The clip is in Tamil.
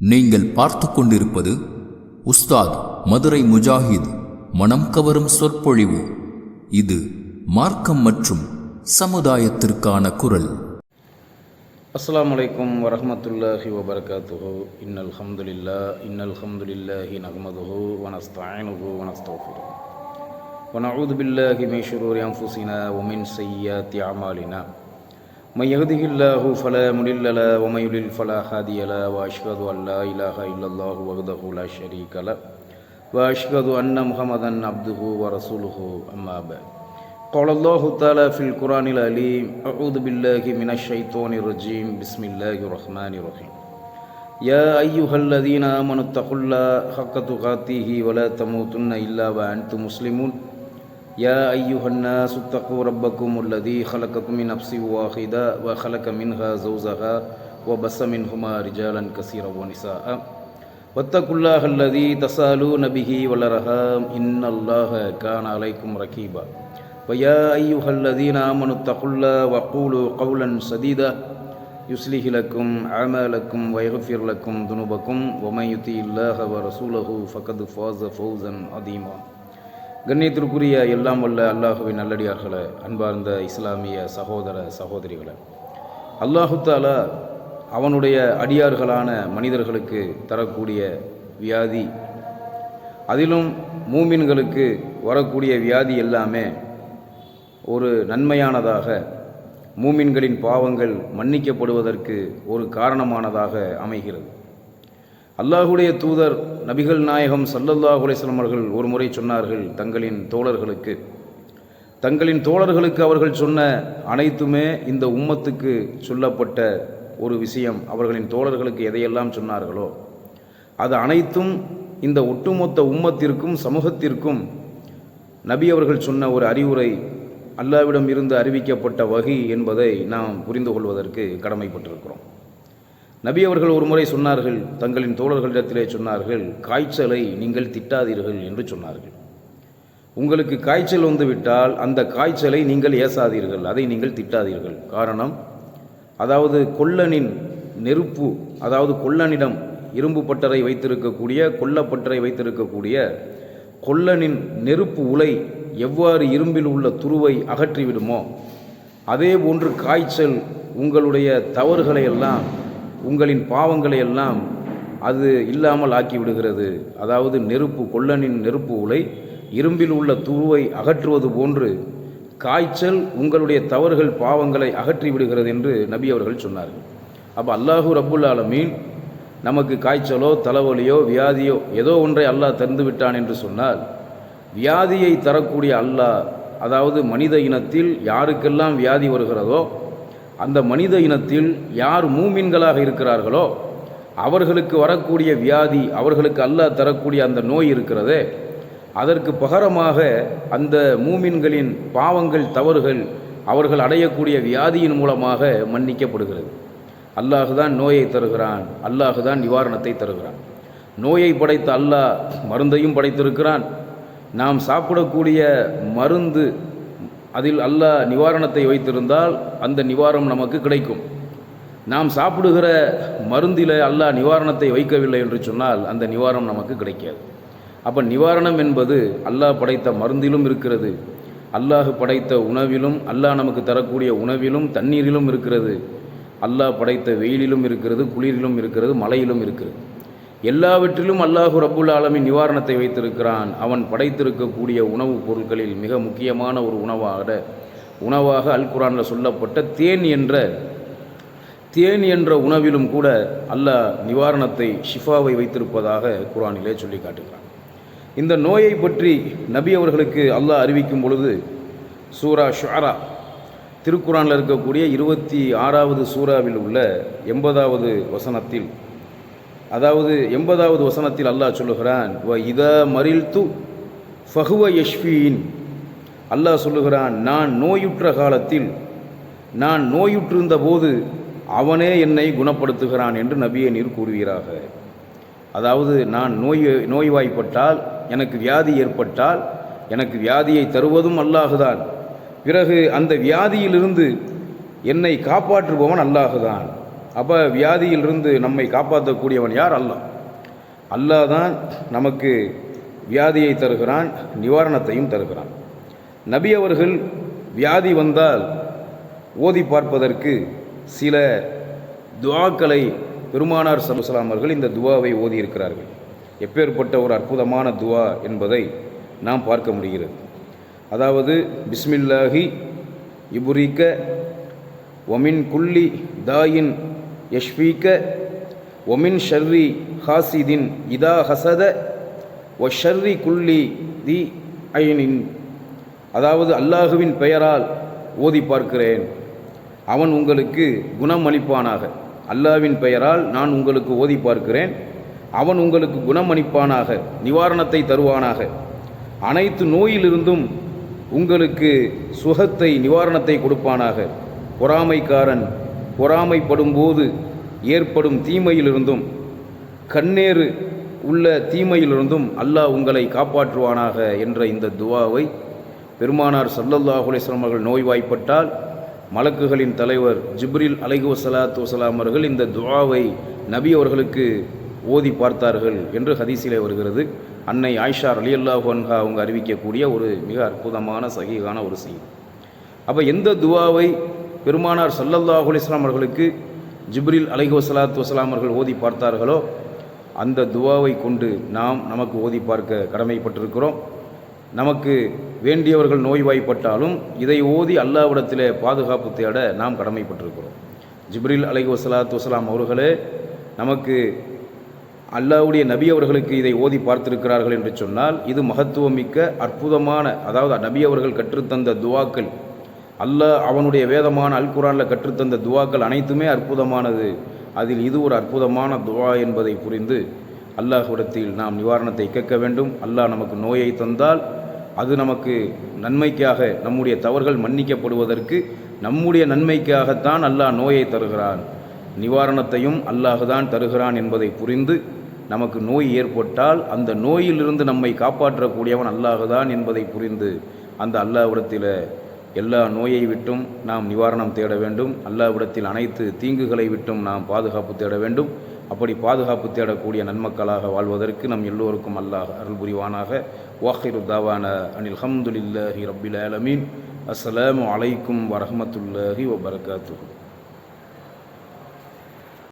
நீங்கள் பார்த்து கொண்டிருப்பது உஸ்தாத் மதுரை முஜாஹித் மனம் கவரும் சொற்பொழிவு இது மார்க்கம் மற்றும் சமுதாயத்திற்கான குரல் அஸ்ஸலாமு அலைக்கும் வரஹ்மத்துல்லாஹி வபரகாத்துஹு இன்னல் ஹம்துலில்லா இன்னல் ஹம்துலில்லாஹி நஹ்மதுஹு வனஸ்தஈனுஹு வனஸ்தஃபிருஹு ونعوذ بالله من شرور أنفسنا ومن سيئات أعمالنا من يهده الله فلا مضل له ومن يضلل فلا هادي له وأشهد أن لا إله إلا الله وحده لا شريك له وأشهد أن محمدا عبده ورسوله. أما بعد قال الله تعالى في القرآن العليم أعوذ بالله من الشيطان الرجيم. بسم الله الرحمن الرحيم. يا أيها الذين آمنوا اتقوا الله حق تقاته ولا تموتن إلا وأنتم مسلمون. يا أيها الناس اتقوا ربكم الذي خلقكم من نفس واحدة وخلق منها زوجها وبث منهما رجالا كثيرا ونساء. واتقوا الله الذي تسالون به والأرحام. إن الله كان عليكم رقيبا ويا أيها الذين آمنوا اتقوا الله وقولوا قولا سديدا. يصلح لكم أعمالكم ويغفر لكم ذنوبكم. ومن يطع الله ورسوله فقد فاز فوزا عظيما. கண்ணியத்திற்குரிய எல்லாம் வல்ல அல்லாஹுவின் நல்லடியார்களை அன்பார்ந்த இஸ்லாமிய சகோதர சகோதரிகளை. அல்லாஹுத்தாலா அவனுடைய அடியார்களான மனிதர்களுக்கு தரக்கூடிய வியாதி அதிலும் மூமின்களுக்கு வரக்கூடிய வியாதி எல்லாமே ஒரு நன்மையானதாக மூமின்களின் பாவங்கள் மன்னிக்கப்படுவதற்கு ஒரு காரணமானதாக அமைகிறது. அல்லாஹுடைய தூதர் நபிகள் நாயகம் சல்லல்லாஹு அலைஹிஸ்ஸலாம் அவர்கள் ஒரு முறை சொன்னார்கள் தங்களின் தோழர்களுக்கு. தங்களின் தோழர்களுக்கு அவர்கள் சொன்ன அனைத்துமே இந்த உம்மத்துக்கு சொல்லப்பட்ட ஒரு விஷயம். அவர்களின் தோழர்களுக்கு எதையெல்லாம் சொன்னார்களோ அது அனைத்தும் இந்த ஒட்டுமொத்த உம்மத்திற்கும் சமூகத்திற்கும் நபி அவர்கள் சொன்ன ஒரு அறிவுரை அல்லாவிடம் இருந்து அறிவிக்கப்பட்ட வகை என்பதை நாம் புரிந்து கொள்வதற்கு கடமைப்பட்டிருக்கிறோம். நபி அவர்கள் ஒரு முறை சொன்னார்கள் தங்களின் தோழர்களிடத்திலே சொன்னார்கள் காய்ச்சலை நீங்கள் திட்டாதீர்கள் என்று சொன்னார்கள். உங்களுக்கு காய்ச்சல் வந்துவிட்டால் அந்த காய்ச்சலை நீங்கள் ஏசாதீர்கள் அதை நீங்கள் திட்டாதீர்கள். காரணம் அதாவது கொல்லனின் நெருப்பு அதாவது கொல்லனிடம் இரும்பு பட்டறை வைத்திருக்கக்கூடிய கொல்லப்பட்டறை வைத்திருக்கக்கூடிய கொல்லனின் நெருப்பு உலை எவ்வாறு இரும்பில் உள்ள துருவை அகற்றிவிடுமோ அதே போன்று காய்ச்சல் உங்களுடைய தவறுகளை எல்லாம் உங்களின் பாவங்களை எல்லாம் அது இல்லாமல் ஆக்கி விடுகிறது அதாவது நெருப்பு கொல்லனின் நெருப்பு உலை இரும்பில் உள்ள துருவை அகற்றுவது போன்று காய்ச்சல் உங்களுடைய தவறுகள் பாவங்களை அகற்றி விடுகிறது என்று நபி அவர்கள் சொன்னார்கள். அப்போ அல்லாஹூ ரப்புல் ஆலமீன் நமக்கு காய்ச்சலோ தலைவலியோ வியாதியோ ஏதோ ஒன்றை அல்லாஹ் தந்து விட்டான் என்று சொன்னால் வியாதியை தரக்கூடிய அல்லாஹ் அதாவது மனித இனத்தில் யாருக்கெல்லாம் வியாதி வருகிறதோ அந்த மனித இனத்தில் யார் மூமின்களாக இருக்கிறார்களோ அவர்களுக்கு வரக்கூடிய வியாதி அவர்களுக்கு அல்லாஹ் தரக்கூடிய அந்த நோய் இருக்கிறதே அதற்கு பகரமாக அந்த மூமின்களின் பாவங்கள் தவறுகள் அவர்கள் அடையக்கூடிய வியாதியின் மூலமாக மன்னிக்கப்படுகிறது. அல்லாஹு தான் நோயை தருகிறான் அல்லாஹு தான் நிவாரணத்தை தருகிறான். நோயை படைத்த அல்லாஹ் மருந்தையும் படைத்திருக்கிறான். நாம் சாப்பிடக்கூடிய மருந்து அதில் அல்லாஹ் நிவாரணத்தை வைத்திருந்தால் அந்த நிவாரணம் நமக்கு கிடைக்கும். நாம் சாப்பிடுகிற மருந்தில் அல்லாஹ் நிவாரணத்தை வைக்கவில்லை என்று சொன்னால் அந்த நிவாரணம் நமக்கு கிடைக்காது. அப்போ நிவாரணம் என்பது அல்லாஹ் படைத்த மருந்திலும் இருக்கிறது. அல்லாஹ் படைத்த உணவிலும் அல்லாஹ் நமக்கு தரக்கூடிய உணவிலும் தண்ணீரிலும் இருக்கிறது. அல்லாஹ் படைத்த வெயிலிலும் இருக்கிறது குளிரிலும் இருக்கிறது மலையிலும் இருக்கிறது. எல்லாவற்றிலும் அல்லாஹு ரப்புல் ஆலமின் நிவாரணத்தை வைத்திருக்கிறான். அவன் படைத்திருக்கக்கூடிய உணவுப் பொருட்களில் மிக முக்கியமான ஒரு உணவாக உணவாக அல் குரானில் சொல்லப்பட்ட தேன் என்ற தேன் என்ற உணவிலும் கூட அல்லாஹ் நிவாரணத்தை ஷிஃபாவை வைத்திருப்பதாக குரானிலே சொல்லி காட்டுகிறான். இந்த நோயை பற்றி நபி அவர்களுக்கு அல்லாஹ் அறிவிக்கும் பொழுது சூரா ஷுரா திருக்குறானில் இருக்கக்கூடிய இருபத்தி ஆறாவது சூறாவில் உள்ள எண்பதாவது வசனத்தில் அதாவது எண்பதாவது வசனத்தில் அல்லாஹ் சொல்லுகிறான் வ இத மறில் து ஃபஹுவ யஷ்வீன் அல்லாஹ் சொல்லுகிறான் நான் நோயுற்ற காலத்தில் நான் நோயுற்றிருந்த போது அவனே என்னை குணப்படுத்துகிறான் என்று நபியை நீர் கூறுவீராக. அதாவது நான் நோய் நோய்வாய்ப்பட்டால் எனக்கு வியாதி ஏற்பட்டால் எனக்கு வியாதியை தருவதும் அல்லாஹுதான் பிறகு அந்த வியாதியிலிருந்து என்னை காப்பாற்றுபவன் அல்லாஹுதான் அப்போ வியாதியிலிருந்து நம்மை காப்பாற்றக்கூடியவன் யார்? அல்லாஹ். அல்லாஹ் தான் நமக்கு வியாதியை தருகிறான் நிவாரணத்தையும் தருகிறான். நபி அவர்கள் வியாதி வந்தால் ஓதி பார்ப்பதற்கு சில துவாக்களை பெருமானார் சலுசலாம் அவர்கள் இந்த துவாவை ஓதி இருக்கிறார்கள் எப்பேற்பட்ட ஒரு அற்புதமான துவா என்பதை நாம் பார்க்க முடிகிறது. அதாவது பிஸ்மில்லாஹி இபுரிக்க ஒமின் குல்லி தாயின் யஷ்வீக ஒமின் ஷர்ரி ஹாசிதின் இதா ஹசத ஒ ஷர்ரி குல்லி தி ஐனின். அதாவது அல்லாஹுவின் பெயரால் ஓதி பார்க்கிறேன். அவன் உங்களுக்கு குணம் அளிப்பானாக அல்லாவின் பெயரால் நான் உங்களுக்கு ஓதி பார்க்கிறேன். அவன் உங்களுக்கு குணமளிப்பானாக நிவாரணத்தை தருவானாக. அனைத்து நோயிலிருந்தும் உங்களுக்கு சுகத்தை நிவாரணத்தை கொடுப்பானாக. பொறாமைக்காரன் பொறாமைப்படும்போது ஏற்படும் தீமையிலிருந்தும் கண்ணேறு உள்ள தீமையிலிருந்தும் அல்லாஹ் உங்களை காப்பாற்றுவானாக என்ற இந்த துவாவை பெருமானார் சல்லல்லாஹு அலைஹிஸ்ஸலாம் அவர்கள் நோய்வாய்ப்பட்டால் மலக்குகளின் தலைவர் ஜிப்ரில் அலைஹி வஸலாத்து அவர்கள் இந்த துவாவை நபி அவர்களுக்கு ஓதி பார்த்தார்கள் என்று ஹதீஸிலே வருகிறது. அன்னை ஆயிஷா ரலியல்லாஹு அன்ஹா அவங்க அறிவிக்கக்கூடிய ஒரு மிக அற்புதமான சகிகான ஒரு செய்தி. அப்போ எந்த துவாவை பெருமானார் சல்லல்லாஹு அலிஸ்லாம் அவர்களுக்கு ஜிப்ரில் அலைஹி வஸலாத்து அவர்கள் ஓதி பார்த்தார்களோ அந்த துவாவை கொண்டு நாம் நமக்கு ஓதி பார்க்க கடமைப்பட்டிருக்கிறோம். நமக்கு வேண்டியவர்கள் நோய்வாய்ப்பட்டாலும் இதை ஓதி அல்லாவிடத்தில் பாதுகாப்பு தேட நாம் கடமைப்பட்டிருக்கிறோம். ஜிப்ரில் அலைஹி வஸலாத்து அவர்களே நமக்கு அல்லாவுடைய நபி அவர்களுக்கு இதை ஓதி பார்த்திருக்கிறார்கள் என்று சொன்னால் இது மகத்துவமிக்க அற்புதமான அதாவது நபி அவர்கள் கற்றுத்தந்த துவாக்கள் அல்லாஹ் அவனுடைய வேதமான அல் குரானில் கற்றுத்தந்த துவாக்கள் அனைத்துமே அற்புதமானது. அதில் இது ஒரு அற்புதமான துவா என்பதை புரிந்து அல்லாஹ்விடத்தில் நாம் நிவாரணத்தை கேட்க வேண்டும். அல்லாஹ் நமக்கு நோயை தந்தால் அது நமக்கு நன்மைக்காக நம்முடைய தவறுகள் மன்னிக்கப்படுவதற்கு நம்முடைய நன்மைக்காகத்தான் அல்லாஹ் நோயை தருகிறான். நிவாரணத்தையும் அல்லாஹ் தான் தருகிறான் என்பதை புரிந்து நமக்கு நோய் ஏற்பட்டால் அந்த நோயிலிருந்து நம்மை காப்பாற்றக்கூடியவன் அல்லாஹுதான் என்பதை புரிந்து அந்த அல்லாஹ்விடத்தில் எல்லா நோயை விட்டும் நாம் நிவாரணம் தேட வேண்டும். அல்லாவிடத்தில் அனைத்து தீங்குகளை விட்டும் நாம் பாதுகாப்பு தேட வேண்டும். அப்படி பாதுகாப்பு தேடக்கூடிய நன்மக்களாக வாழ்வதற்கு நம் எல்லோருக்கும் அல்லாஹ் அருள் புரிவானாக. வாஹிரு தாவான அனில் ஹம்துலில்லாஹி ரபில் ஆலமீன். அஸ்ஸலாமு அலைக்கும் வரமத்துல்லாஹி வபர்காத்து